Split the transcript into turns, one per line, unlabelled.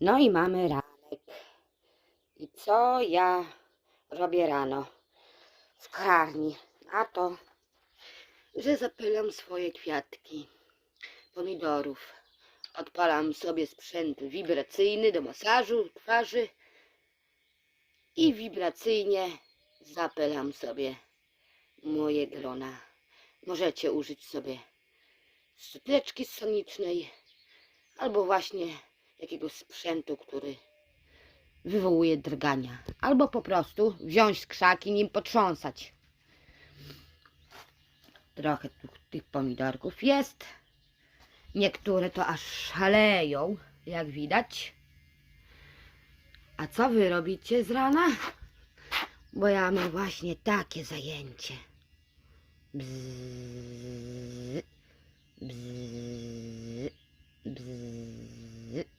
No i mamy ranek. I co ja robię rano w karni? A to, że zapylam swoje kwiatki pomidorów. Odpalam sobie sprzęt wibracyjny do masażu twarzy i wibracyjnie zapylam sobie moje grona. Możecie użyć sobie szczoteczki sonicznej albo właśnie jakiegoś sprzętu, który wywołuje drgania. Albo po prostu wziąć z krzaki, nim potrząsać. Trochę tu tych pomidorków jest. Niektóre to aż szaleją, jak widać. A co wy robicie z rana? Bo ja mam właśnie takie zajęcie. Bzz, bzz, bzz.